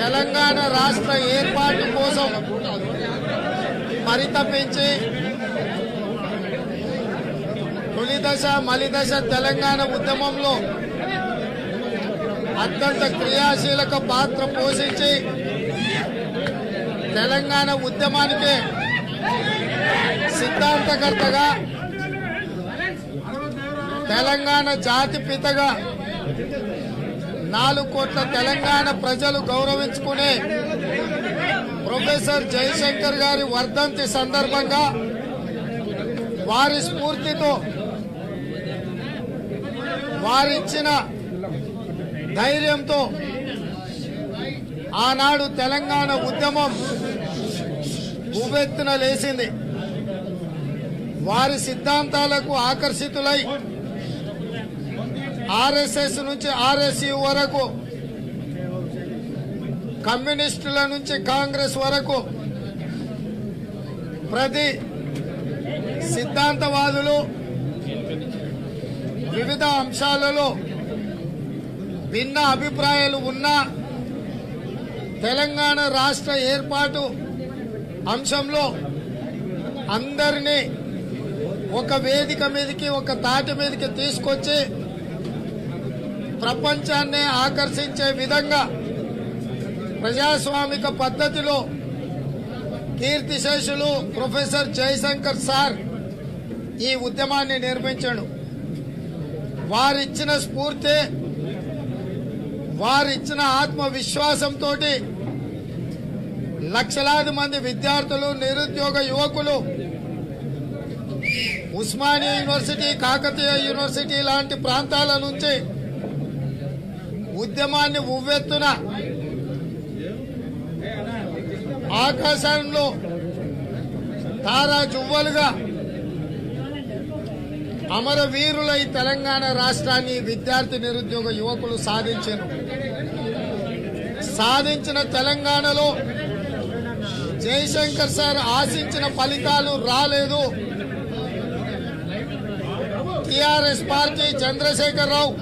తెలంగాణ రాష్ట్ర ఏర్పాటు కోసం పరితపించి తొలి దశ తెలంగాణ ఉద్యమంలో అత్యంత క్రియాశీలక పాత్ర పోషించి తెలంగాణ ఉద్యమానికి సిద్ధాంతకర్తగా తెలంగాణ జాతి పితగా నాలుగు కోట్ల తెలంగాణ ప్రజలు గౌరవించుకునే ప్రొఫెసర్ జయశంకర్ గారి వర్ధంతి సందర్భంగా వారి స్ఫూర్తితో వారిచ్చిన ధైర్యంతో ఆనాడు తెలంగాణ ఉద్యమం ఉవ్వెత్తున లేచింది. వారి సిద్ధాంతాలకు ఆకర్షితులై ఆర్ఎస్ఎస్ నుంచి ఆర్ఎస్యు వరకు కమ్యూనిస్టుల నుంచి కాంగ్రెస్ వరకు ప్రతి సిద్ధాంతవాదులు వివిధ అంశాలలో భిన్న అభిప్రాయాలు ఉన్నా తెలంగాణ రాష్ట్ర ఏర్పాటు అంశంలో అందరినీ ఒక వేదిక మీదకి ఒక తాటి మీదకి తీసుకొచ్చి ప్రపంచాన్ని ఆకర్షించే విధంగా ప్రజాస్వామిక పద్ధతిలో కీర్తిశేషులు ప్రొఫెసర్ జయశంకర్ సార్ ఈ ఉద్యమాన్ని నిర్మించాడు. వారిచ్చిన స్ఫూర్తి వారిచ్చిన ఆత్మవిశ్వాసంతో లక్షలాది మంది విద్యార్థులు నిరుద్యోగ యువకులు ఉస్మానియా యూనివర్సిటీ కాకతీయ యూనివర్సిటీ లాంటి ప్రాంతాల నుంచి ఉద్యమాన్ని ఉవ్వెత్తున ఆకాశంలో తారా జువ్వలుగా అమరవీరులై తెలంగాణ రాష్ట్రాన్ని విద్యార్థి నిరుద్యోగ యువకులు సాధించారు సాధించిన తెలంగాణలో జయశంకర్ సార్ ఆశించిన ఫలితాలు రాలేదు. టిఆర్ఎస్ పార్టీ చంద్రశేఖర్ రావు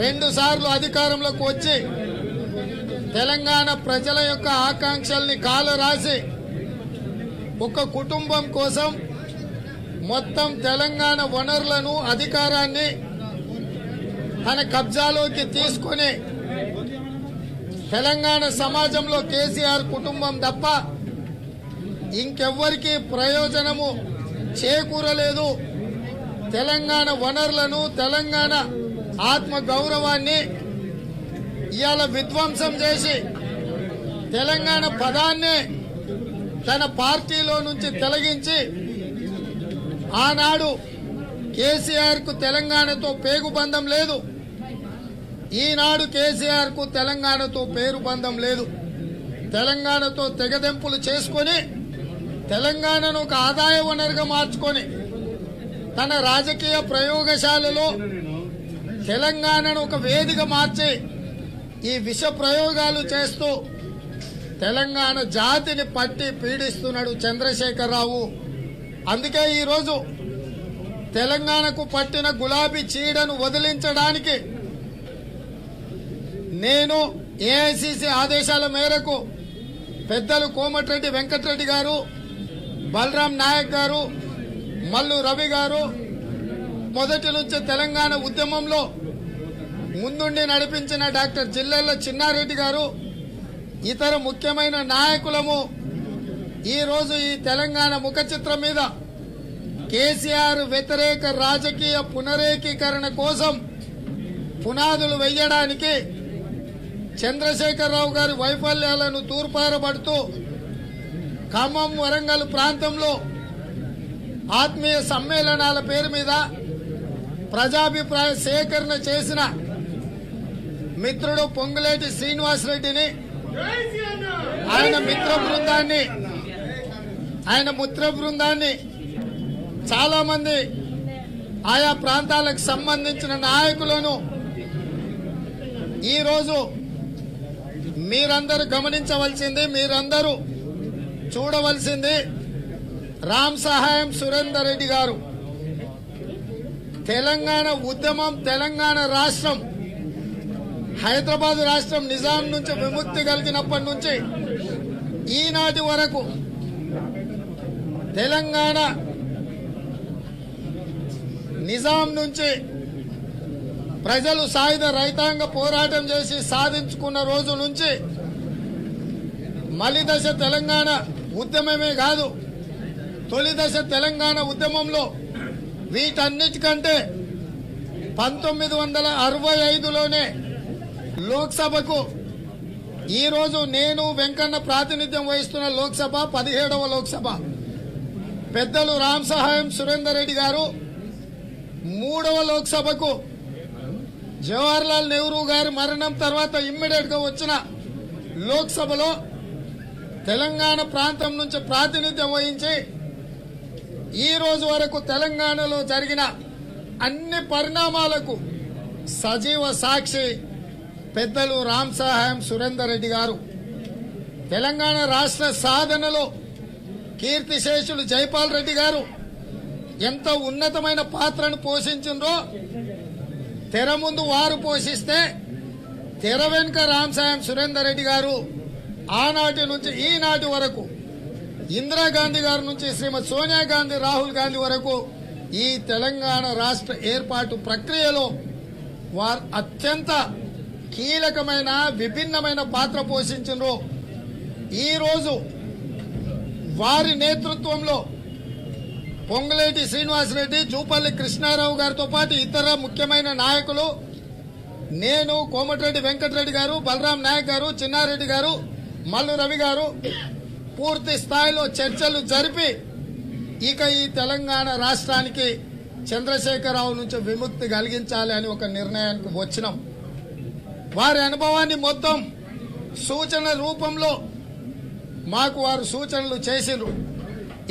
రెండు సార్లు అధికారంలోకి వచ్చి తెలంగాణ ప్రజల యొక్క ఆకాంక్షల్ని కాలరాసి ఒక కుటుంబం కోసం మొత్తం తెలంగాణ వనరులను అధికారాన్ని తన కబ్జాలోకి తీసుకొని తెలంగాణ సమాజంలో కేసీఆర్ కుటుంబం తప్ప ఇంకెవ్వరికి ప్రయోజనము చేకూరలేదు. తెలంగాణ వనరులను తెలంగాణ ఆత్మ గౌరవాన్ని ఇవాళ విధ్వంసం చేసి తెలంగాణ పదాన్ని తన పార్టీలో నుంచి తొలగించి ఆనాడు కేసీఆర్కు తెలంగాణతో పేగుబంధం లేదు. ఈనాడు కేసీఆర్కు తెలంగాణతో పేరు బంధం లేదు. తెలంగాణతో తెగదెంపులు చేసుకొని తెలంగాణను ఒక ఆదాయ వనరుగా మార్చుకొని తన రాజకీయ ప్రయోగశాలలో తెలంగాణను ఒక వేదిక మార్చి ఈ విష ప్రయోగాలు చేస్తూ తెలంగాణ జాతిని పట్టి పీడిస్తున్నాడు చంద్రశేఖరరావు. అందుకే ఈరోజు తెలంగాణకు పట్టిన గులాబీ చీడను వదిలించడానికి నేను ఏఐసిసి ఆదేశాల మేరకు పెద్దలు కోమటిరెడ్డి వెంకటరెడ్డి గారు బలరాం నాయక్ గారు మల్లు రవి గారు మొదటి నుంచి తెలంగాణ ఉద్యమంలో ముందుండి నడిపించిన డాక్టర్ జిల్లెళ్ళ చిన్నారెడ్డి గారు ఇతర ముఖ్యమైన నాయకులము ఈరోజు ఈ తెలంగాణ ముఖ చిత్రం మీద కేసీఆర్ వ్యతిరేక రాజకీయ పునరేకీకరణ కోసం పునాదులు వెయ్యడానికి చంద్రశేఖరరావు గారి వైఫల్యాలను తూర్పారబడుతూ ఖమ్మం వరంగల్ ప్రాంతంలో ఆత్మీయ సమ్మేళనాల పేరు మీద ప్రజాభిప్రాయ సేకరణ చేసిన మిత్రుడు పొంగులేటి శ్రీనివాసరెడ్డిని ఆయన మిత్ర బృందాన్ని ఆయన మిత్ర బృందాన్ని చాలా మంది ఆయా ప్రాంతాలకు సంబంధించిన నాయకులను ఈరోజు మీరందరూ గమనించవలసింది మీరందరూ చూడవలసింది రామ్ సహాయం సురేందర్ రెడ్డి గారు. తెలంగాణ ఉద్యమం తెలంగాణ రాష్ట్రం హైదరాబాద్ రాష్ట్రం నిజాం నుంచి విముక్తి కలిగినప్పటి నుంచి ఈనాటి వరకు తెలంగాణ నిజాం నుంచి ప్రజలు సాయుధ రైతాంగ పోరాటం చేసి సాధించుకున్న రోజు నుంచి మలి దశ తెలంగాణ ఉద్యమమే కాదు తొలి దశ తెలంగాణ ఉద్యమంలో వీటన్నిటికంటే పంతొమ్మిది వందల అరవై ఐదులోనే లోక్సభకు ఈరోజు నేను వెంకన్న ప్రాతినిధ్యం వహిస్తున్న లోక్సభ పదిహేడవ లోక్సభ. పెద్దలు రామ్ సహాయం సురేందర్ రెడ్డి గారు మూడవ లోక్సభకు జవహర్లాల్ నెహ్రూ గారి మరణం తర్వాత ఇమ్మీడియట్గా వచ్చిన లోక్సభలో తెలంగాణ ప్రాంతం నుంచి ప్రాతినిధ్యం వహించి ఈ రోజు వరకు తెలంగాణలో జరిగిన అన్ని పరిణామాలకు సజీవ సాక్షి పెద్దలు రామ్ సహాయం సురేందర్ రెడ్డి గారు. తెలంగాణ రాష్ట్ర సాధనలో కీర్తిశేషులు జైపాల్ రెడ్డి గారు ఎంత ఉన్నతమైన పాత్రను పోషించిండ్రో తెర ముందు వారు పోషిస్తే తెర వెనుక రామ్ సాయం సురేందర్ రెడ్డి గారు ఆనాటి నుంచి ఈనాటి వరకు ఇందిరాగాంధీ గారి నుంచి శ్రీమతి సోనియా గాంధీ రాహుల్ గాంధీ వరకు ఈ తెలంగాణ రాష్ట్ర ఏర్పాటు ప్రక్రియలో వారు అత్యంత కీలకమైన విభిన్నమైన పాత్ర పోషించారు ఈరోజు వారి నేతృత్వంలో పొంగులేటి శ్రీనివాసరెడ్డి జూపల్లి కృష్ణారావు గారితో పాటు ఇతర ముఖ్యమైన నాయకులు నేను కోమటిరెడ్డి వెంకటరెడ్డి గారు బలరాం నాయక్ గారు చిన్నారెడ్డి గారు మల్లు రవి గారు పూర్తి స్థాయిలో చర్చలు జరిపి ఇక ఈ తెలంగాణ రాష్ట్రానికి చంద్రశేఖరరావు నుంచి విముక్తి కలిగించాలి అని ఒక నిర్ణయానికి వచ్చినాం. వారి అనుభవాన్ని మొత్తం సూచన రూపంలో మాకు వారు సూచనలు చేసిండ్రు.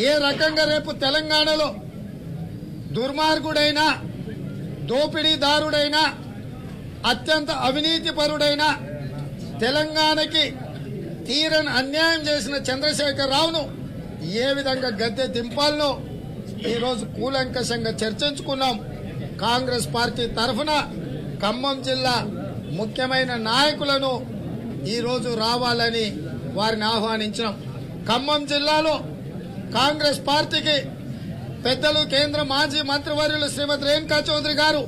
ఏ రకంగా రేపు తెలంగాణలో దుర్మార్గుడైనా దోపిడీదారుడైనా అత్యంత అవినీతిపరుడైన తెలంగాణకి తీరని అన్యాయం చేసిన చంద్రశేఖర్ రావును ఏ విధంగా గద్దె దింపాలనో ఈరోజు కూలంకషంగా చర్చించుకున్నాం. కాంగ్రెస్ పార్టీ తరఫున ఖమ్మం జిల్లా ముఖ్యమైన నాయకులను ఈరోజు రావాలని వారిని ఆహ్వానించినాం. ఖమ్మం జిల్లాలో కాంగ్రెస్ పార్టీకి పెద్దలు కేంద్ర మాజీ మంత్రివర్యులు శ్రీమతి రేణుకా చౌదరి గారు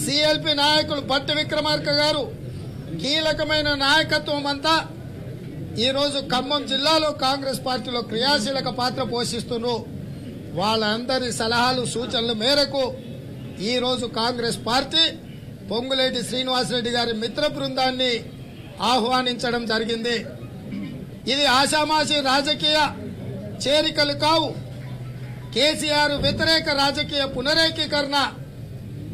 సిఎల్పి నాయకులు భట్టి విక్రమార్క గారు కీలకమైన నాయకత్వం అంతా ఈరోజు ఖమ్మం జిల్లాలో కాంగ్రెస్ పార్టీలో క్రియాశీలక పాత్ర పోషిస్తున్నారు. వాళ్ళందరి సలహాలు సూచనల మేరకు ఈరోజు కాంగ్రెస్ పార్టీ పొంగులేటి శ్రీనివాసరెడ్డి గారి మిత్ర బృందాన్ని ఆహ్వానించడం జరిగింది. ఇది ఆషామాషి రాజకీయ చేరికలు కావు. కేసీఆర్ వ్యతిరేక రాజకీయ పునరేకీకరణ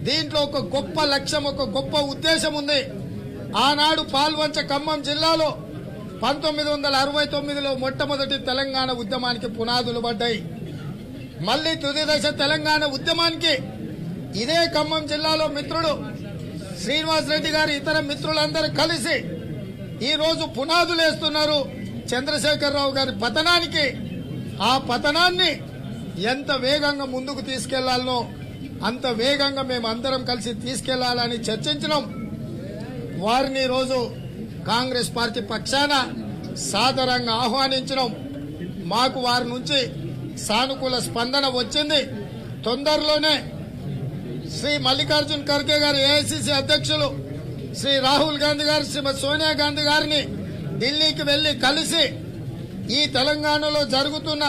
దీంట్లో ఒక గొప్ప లక్ష్యం ఒక గొప్ప ఉద్దేశం ఉంది. ఆనాడు పాల్వంచ ఖమ్మం జిల్లాలో పంతొమ్మిది వందల అరవై తొమ్మిదిలో మొట్టమొదటి తెలంగాణ ఉద్యమానికి పునాదులు పడ్డాయి. మళ్ళీ తుది దశ తెలంగాణ ఉద్యమానికి ఇదే ఖమ్మం జిల్లాలో మిత్రుడు శ్రీనివాస్ రెడ్డి గారి ఇతర మిత్రులందరూ కలిసి ఈ రోజు పునాదులు వేస్తున్నారు. చంద్రశేఖరరావు గారి పతనానికి ఆ పతనాన్ని ఎంత వేగంగా ముందుకు తీసుకెళ్ళాలనో అంత వేగంగా మేము అందరం కలిసి తీసుకెళ్ళాలని చర్చించినాం. వారిని రోజు కాంగ్రెస్ పార్టీ పక్షాన సాదరంగా ఆహ్వానించడం మాకు వారి నుంచి సానుకూల స్పందన వచ్చింది. తొందరలోనే శ్రీ మల్లికార్జున్ ఖర్గే గారు ఏఐసిసి అధ్యక్షులు శ్రీ రాహుల్ గాంధీ గారు శ్రీమతి సోనియా గాంధీ గారిని ఢిల్లీకి వెళ్ళి కలిసి ఈ తెలంగాణలో జరుగుతున్న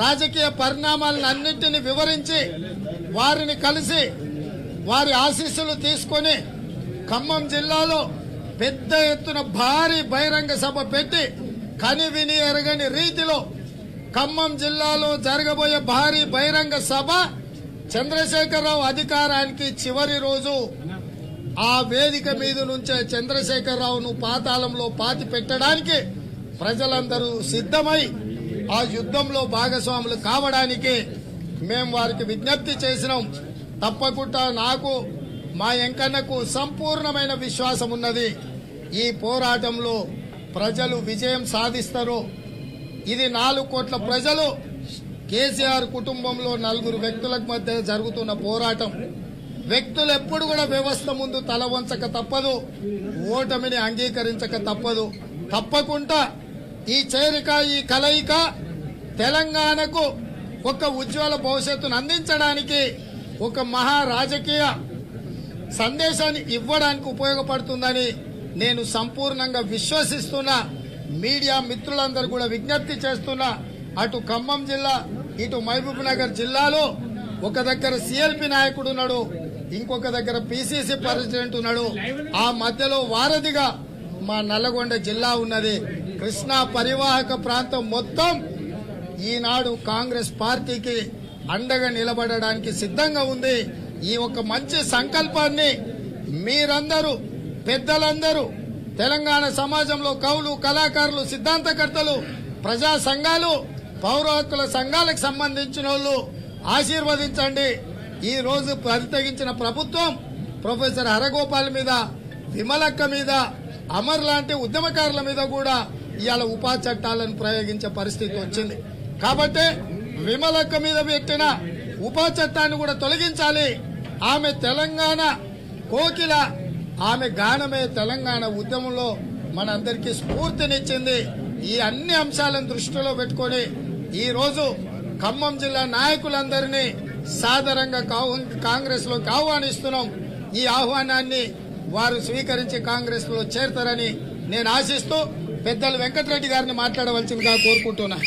రాజకీయ పరిణామాలను అన్నింటినీ వివరించి వారిని కలిసి వారి ఆశీస్సులు తీసుకొని ఖమ్మం జిల్లాలో పెద్ద ఎత్తున భారీ బహిరంగ సభ పెట్టి కని విని ఎరగని రీతిలో ఖమ్మం జిల్లాలో జరగబోయే భారీ బహిరంగ సభ చంద్రశేఖరరావు అధికారానికి చివరి రోజు. ఆ వేదిక మీద నుంచే చంద్రశేఖరరావును పాతాళంలో పాతి పెట్టడానికి ప్రజలందరూ సిద్ధమై ఆ యుద్ధంలో భాగస్వాములు కావడానికి మేము వారికి విజ్ఞప్తి చేసినాం. తప్పకుండా నాకు మా ఎంకన్నకు సంపూర్ణమైన విశ్వాసం ఉన్నది ఈ పోరాటంలో ప్రజలు విజయం సాధిస్తారు. ఇది నాలుగు కోట్ల ప్రజలు కేసీఆర్ కుటుంబంలో నలుగురు వ్యక్తులకు మధ్య జరుగుతున్న పోరాటం. వ్యక్తులు ఎప్పుడు కూడా వ్యవస్థ ముందు తల వంచక తప్పదు. ఓటమిని అంగీకరించక తప్పదు. తప్పకుండా ఈ చేరిక ఈ కలయిక తెలంగాణకు ఒక ఉజ్వల భవిష్యత్తును అందించడానికి ఒక మహా రాజకీయ సందేశాన్ని ఇవ్వడానికి ఉపయోగపడుతుందని నేను సంపూర్ణంగా విశ్వసిస్తున్నా. మీడియా మిత్రులందరూ కూడా విజ్ఞప్తి చేస్తున్నా. అటు ఖమ్మం జిల్లా ఇటు మహబూబ్ నగర్ జిల్లాలో ఒక దగ్గర సిఎల్పి నాయకుడు ఉన్నాడు. ఇంకొక దగ్గర పిసిసి ప్రెసిడెంట్ ఉన్నాడు. ఆ మధ్యలో వారధిగా మా నల్లగొండ జిల్లా ఉన్నది. కృష్ణా పరివాహక ప్రాంతం మొత్తం ఈనాడు కాంగ్రెస్ పార్టీకి అండగా నిలబడడానికి సిద్ధంగా ఉంది. ఈ ఒక మంచి సంకల్పాన్ని మీరందరూ పెద్దలందరూ తెలంగాణ సమాజంలో కవులు కళాకారులు సిద్ధాంతకర్తలు ప్రజా సంఘాలు పౌర హక్కుల సంఘాలకు సంబంధించిన వాళ్ళు ఆశీర్వదించండి. ఈ రోజు పరితగించిన ప్రభుత్వం ప్రొఫెసర్ హరగోపాల్ మీద విమలక్క మీద అమర్ లాంటి ఉద్యమకారుల మీద కూడా ఇవాళ ఉపా చట్టాలను ప్రయోగించే పరిస్థితి వచ్చింది. కాబట్టి విమలక్క మీద పెట్టిన ఉపా చట్టాన్ని కూడా తొలగించాలి. ఆమె తెలంగాణ కోకిల ఆమె గానమే తెలంగాణ ఉద్యమంలో మనందరికీ స్ఫూర్తినిచ్చింది. ఈ అన్ని అంశాలను దృష్టిలో పెట్టుకొని ఈ రోజు ఖమ్మం జిల్లా నాయకులందరినీ సాధారణంగా కాంగ్రెస్లోకి ఆహ్వానిస్తున్నాం. ఈ ఆహ్వానాన్ని వారు స్వీకరించి కాంగ్రెస్లో చేరతారని నేను ఆశిస్తూ పెద్దలు వెంకటరెడ్డి గారిని మాట్లాడవలసిందిగా కోరుకుంటున్నాను